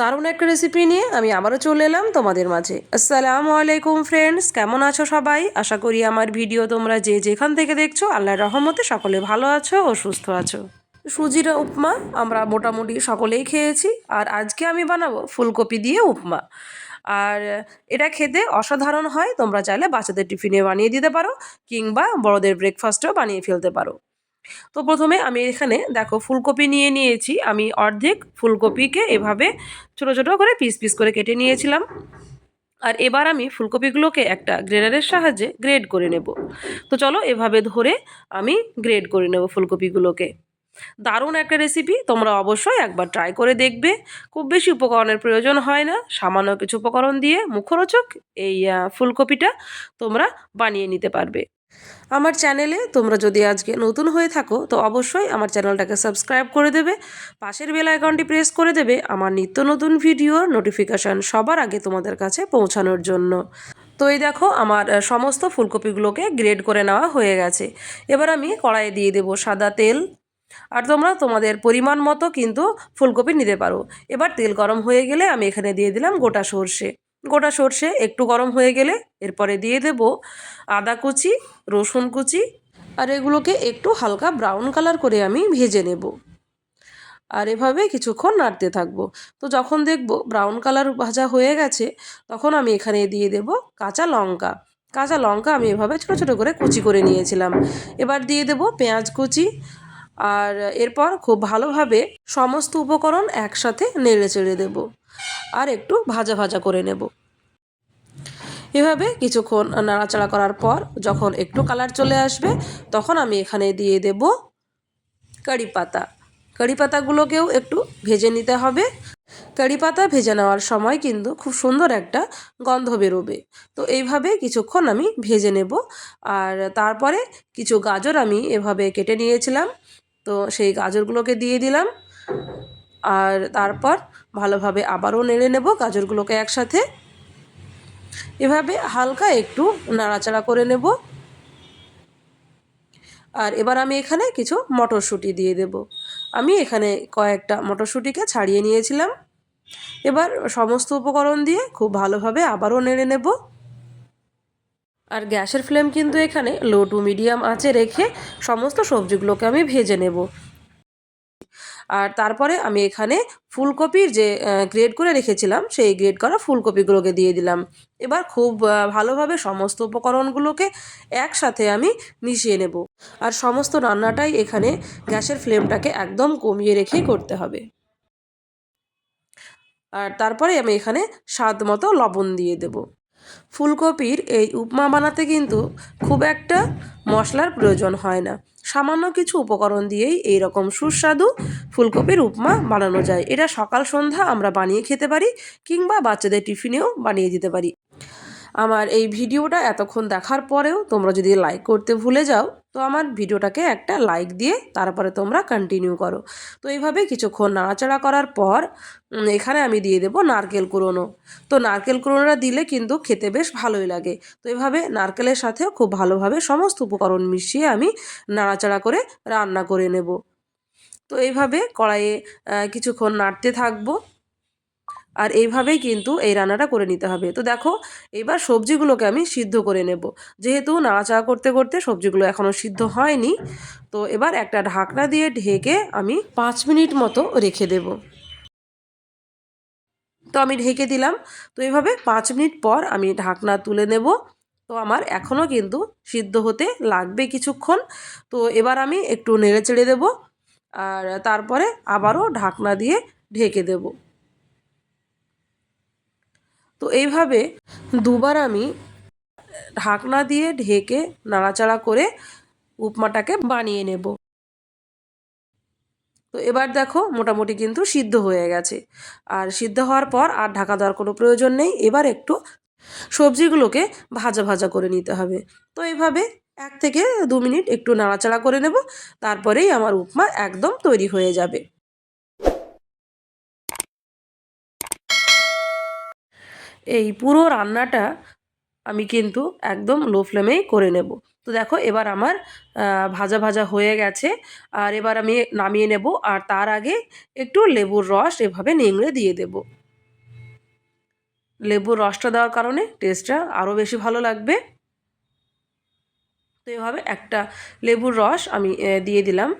দারুণ একটা রেসিপি নিয়ে আমি আবারও চলে এলাম তোমাদের মাঝে। আসসালামু আলাইকুম ফ্রেন্ডস কেমন আছো সবাই? আশা করি আমার ভিডিও তোমরা যে যেখান থেকে দেখছ, আল্লাহর রহমতে সকলে ভালো আছো ও সুস্থ আছো। সুজির উপমা আমরা মোটামুটি সকলেই খেয়েছি, আর আজকে আমি বানাবো ফুলকপি দিয়ে উপমা। আর এটা খেতে অসাধারণ হয়, তোমরা চাইলে বাচ্চাদের টিফিনে বানিয়ে দিতে পারো, কিংবা বড়দের ব্রেকফাস্টেও বানিয়ে ফেলতে পারো। তো প্রথমে আমি এখানে দেখো ফুলকপি নিয়ে নিয়েছি। আমি অর্ধেক ফুলকপিকে এভাবে ছোট ছোট করে পিস পিস করে কেটে নিয়েছিলাম। আর এবার আমি ফুলকপিগুলোকে একটা গ্রেডারের সাহায্যে গ্রেড করে নেব। তো চলো এভাবে ধরে আমি গ্রেড করে নেব ফুলকপিগুলোকে। দারুণ একটা রেসিপি, তোমরা অবশ্যই একবার ট্রাই করে দেখবে। খুব বেশি উপকরণের প্রয়োজন হয় না, সামান্য কিছু উপকরণ দিয়ে মুখরোচক এই ফুলকপিটা তোমরা বানিয়ে নিতে পারবে। আমার চ্যানেলে তোমরা যদি আজকে নতুন হয়ে থাকো, তো অবশ্যই আমার চ্যানেলটাকে সাবস্ক্রাইব করে দেবে। পাশের বেল আইকনটি প্রেস করে দেবে আমার নিত্য নতুন ভিডিওর নোটিফিকেশান সবার আগে তোমাদের কাছে পৌঁছানোর জন্য। তো এই দেখো, আমার সমস্ত ফুলকপিগুলোকে গ্রেড করে নেওয়া হয়ে গেছে। এবার আমি কড়াইয়ে দিয়ে দেবো সাদা তেল। আর তোমরা তোমাদের পরিমাণ মতো কিন্তু ফুলকপি নিতে পারো। এবার তেল গরম হয়ে গেলে আমি এখানে দিয়ে দিলাম গোটা সর্ষে। গোটা সর্ষে একটু গরম হয়ে গেলে এরপরে দিয়ে দেব আদা কুচি, রসুন কুচি আর এগুলোকে একটু হালকা ব্রাউন কালার করে আমি ভেজে নেব। আর এভাবে কিছুক্ষণ নাড়তে থাকব। তো যখন দেখব ব্রাউন কালার ভাজা হয়ে গেছে, তখন আমি এখানে দিয়ে দেব কাঁচা লঙ্কা। কাঁচা লঙ্কা আমি এভাবে ছোটো ছোটো করে কুচি করে নিয়েছিলাম। এবার দিয়ে দেব পেঁয়াজ কুচি আর এরপর খুব ভালোভাবে সমস্ত উপকরণ একসাথে নেড়ে চেড়ে দেবো। আর একটু ভাজা ভাজা করে নেব। এভাবে কিছুক্ষণ নাড়াচাড়া করার পর যখন একটু কালার চলে আসবে, তখন আমি এখানে দিয়ে দেব কারি পাতা। কারি পাতাগুলোকেও একটু ভেজে নিতে হবে। কারি পাতা ভেজে নেওয়ার সময় কিন্তু খুব সুন্দর একটা গন্ধ বেরোবে। তো এইভাবে কিছুক্ষণ আমি ভেজে নেব। আর তারপরে কিছু গাজর আমি এভাবে কেটে নিয়েছিলাম। তো সেই গাজরগুলোকে দিয়ে দিলাম। আর তারপর ভালোভাবে আবারও নেড়ে নেব গাজরগুলোকে একসাথে। এভাবে হালকা একটু নাড়াচাড়া করে নেব। আর এবার আমি এখানে কিছু মটরশুঁটি দিয়ে দেব। আমি এখানে কয়েকটা মটরশুঁটিকে ছাড়িয়ে নিয়েছিলাম। এবার সমস্ত উপকরণ দিয়ে খুব ভালোভাবে আবারও নেড়ে নেব। আর গ্যাসের ফ্লেম কিন্তু এখানে লো টু মিডিয়াম আঁচে রেখে সমস্ত সবজিগুলোকে আমি ভেজে নেব। আর তারপরে আমি এখানে ফুলকপির যে গ্রেড করে রেখেছিলাম, সেই গ্রেড করা ফুলকপিগুলোকে দিয়ে দিলাম। এবার খুব ভালোভাবে সমস্ত উপকরণগুলোকে একসাথে আমি মিশিয়ে নেব। আর সমস্ত রান্নাটাই এখানে গ্যাসের ফ্লেমটাকে একদম কমিয়ে রেখেই করতে হবে। আর তারপরে আমি এখানে স্বাদ মতো লবণ দিয়ে দেব। ফুলকপির এই উপমা বানাতে কিন্তু খুব একটা মশলার প্রয়োজন হয় না। সামান্য কিছু উপকরণ দিয়েই এই রকম সুস্বাদু ফুলকপির উপমা বানানো যায়। এটা সকাল সন্ধ্যা আমরা বানিয়ে খেতে পারি কিংবা বাচ্চাদের টিফিনেও বানিয়ে দিতে পারি। আমার এই ভিডিওটা এতক্ষণ দেখার পরেও তোমরা যদি লাইক করতে ভুলে যাও তো আমার ভিডিওটাকে একটা লাইক দিয়ে তারপরে তোমরা কন্টিনিউ করো। তো এইভাবে কিছুক্ষণ নাড়াচাড়া করার পর এখানে আমি দিয়ে দেবো নারকেল কুড়োনো। তো নারকেল কুড়োনোটা দিলে কিন্তু খেতে বেশ ভালোই লাগে। তো এভাবে নারকেলের সাথেও খুব ভালোভাবে সমস্ত উপকরণ মিশিয়ে আমি নাড়াচাড়া করে রান্না করে নেব। তো এইভাবে কড়াইয়ে কিছুক্ষণ নাড়তে থাকব। আর এইভাবেই কিন্তু এই রান্নাটা করে নিতে হবে। তো দেখো, এবার সবজিগুলোকে আমি সিদ্ধ করে নেব। যেহেতু নাড়াচাড়া করতে করতে সবজিগুলো এখনও সিদ্ধ হয়নি, তো এবার একটা ঢাকনা দিয়ে ঢেকে আমি পাঁচ মিনিট মতো রেখে দেব। তো আমি ঢেকে দিলাম। তো এইভাবে পাঁচ মিনিট পর আমি ঢাকনা তুলে নেব। তো আমার এখনও কিন্তু সিদ্ধ হতে লাগবে কিছুক্ষণ। তো এবার আমি একটু নেড়ে চেড়ে দেবো। আর তারপরে আবারও ঢাকনা দিয়ে ঢেকে দেবো। তো এইভাবে দুবার আমি ঢাকনা দিয়ে ঢেকে নাড়াচাড়া করে উপমাটাকে বানিয়ে নেব। তো এবার দেখো মোটামুটি কিন্তু সিদ্ধ হয়ে গেছে। আর সিদ্ধ হওয়ার পর আর ঢাকা দেওয়ার কোনো প্রয়োজন নেই। এবার একটু সবজিগুলোকে ভাজা ভাজা করে নিতে হবে। তো এইভাবে এক থেকে দু মিনিট একটু নাড়াচাড়া করে নেব। তারপরেই আমার উপমা একদম তৈরি হয়ে যাবে। এই পুরো রান্নাটা আমি কিন্তু একদম লো ফ্লেমেই করে নেব। তো দেখো, এবার আমার ভাজা ভাজা হয়ে গেছে। আর এবার আমি নামিয়ে নেব আর তার আগে একটু লেবুর রস এভাবে নিংড়ে দিয়ে দেব। লেবুর রসটা দেওয়ার কারণে টেস্টটা আরও বেশি ভালো লাগবে। তো এভাবে একটা লেবুর রস আমি দিয়ে দিলাম।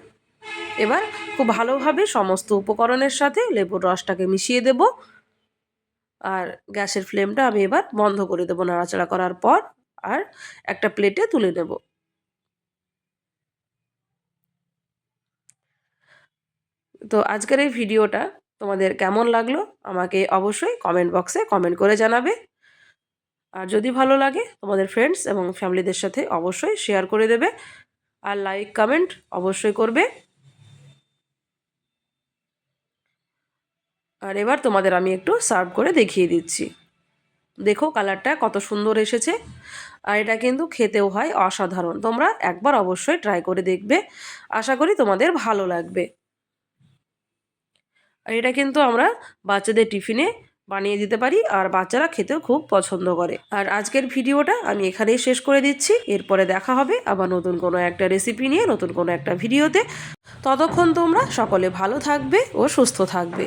এবার খুব ভালোভাবে সমস্ত উপকরণের সাথে লেবুর রসটাকে মিশিয়ে দেব। আর গ্যাসের ফ্লেমটা আমি এবার বন্ধ করে দেবো নাড়াচাড়া করার পর আর একটা প্লেটে তুলে নেব। তো আজকের এই ভিডিওটা তোমাদের কেমন লাগল আমাকে অবশ্যই কমেন্ট বক্সে কমেন্ট করে জানাবে। আর যদি ভালো লাগে তোমাদের ফ্রেন্ডস এবং ফ্যামিলিদের সাথে অবশ্যই শেয়ার করে দেবে। আর লাইক কমেন্ট অবশ্যই করবে। আর এবার তোমাদের আমি একটু সার্ভ করে দেখিয়ে দিচ্ছি। দেখো কালারটা কত সুন্দর এসেছে। আর এটা কিন্তু খেতেও হয় অসাধারণ। তোমরা একবার অবশ্যই ট্রাই করে দেখবে। আশা করি তোমাদের ভালো লাগবে। আর এটা কিন্তু আমরা বাচ্চাদের টিফিনে বানিয়ে দিতে পারি আর বাচ্চারা খেতেও খুব পছন্দ করে। আর আজকের ভিডিওটা আমি এখানেই শেষ করে দিচ্ছি। এরপরে দেখা হবে আবার নতুন কোনো একটা রেসিপি নিয়ে, নতুন কোনো একটা ভিডিওতে। ততক্ষণ তোমরা সকলে ভালো থাকবে ও সুস্থ থাকবে।